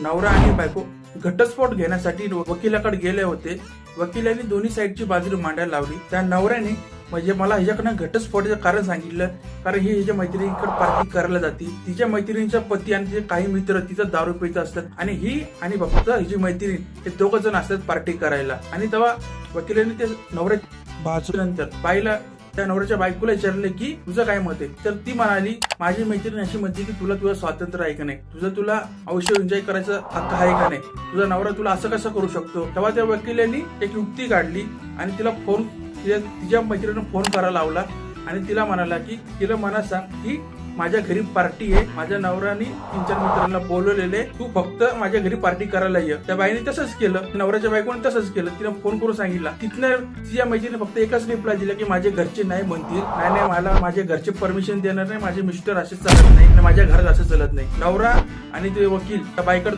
नवरा आणि बायको घटस्फोट घेण्यासाठी वकिलाकडे गेले होते. वकिलांनी दोन्ही साईडची बाजू मांडायला लावली. त्या नवऱ्याने म्हणजे मला ह्याच्याकडनं घटस्फोटाचं कारण सांगितलं. कारण ही हिच्या मैत्रिणीकडे पार्टी करायला जाते. तिच्या मैत्रिणीचा पती आणि तिचे काही मित्र तिचा दारू पित असतात. आणि ही आणि फक्त हिची मैत्रीण हे दोघ जण असतात पार्टी करायला. आणि तेव्हा वकिलांनी ते नवऱ्या बाजूनंतर बाईला त्या नवऱ्याच्या बायकोला विचारले की तुझं काय मत आहे? तर ती म्हणाली माझी मैत्रीण अशी म्हणते की तुला तुझं स्वातंत्र्य आहे का नाही? तुझं तुला अवश्य एन्जॉय करायचा हक्क आहे का नाही? तुझा नवरा तुला असं कसं करू शकतो? तेव्हा त्या वकिलांनी एक युक्ती काढली आणि तिला फोन तिच्या तिच्या मैत्रिणीनं फोन करायला लावला आणि तिला म्हणाला की तिला मना सांग की माझ्या घरी पार्टी आहे. माझ्या नवऱ्याने तीन चार मित्रांना बोलवलेले. तू फक्त माझ्या घरी पार्टी करायला ये. त्या बाईने तसंच केलं. नवऱ्याच्या बायकोने तसंच केलं. तिला फोन करून सांगितलं. तिथनं तिच्या मैत्रिणी फक्त एकच रिप्लाय दिला की माझे घरचे नाही म्हणतील. नाही नाही मला माझे घरचे परमिशन देणार नाही. माझे मिस्टर असे चालत नाही. आणि माझ्या घरात असं चालत नाही. नवरा आणि ते वकील त्या बायकडे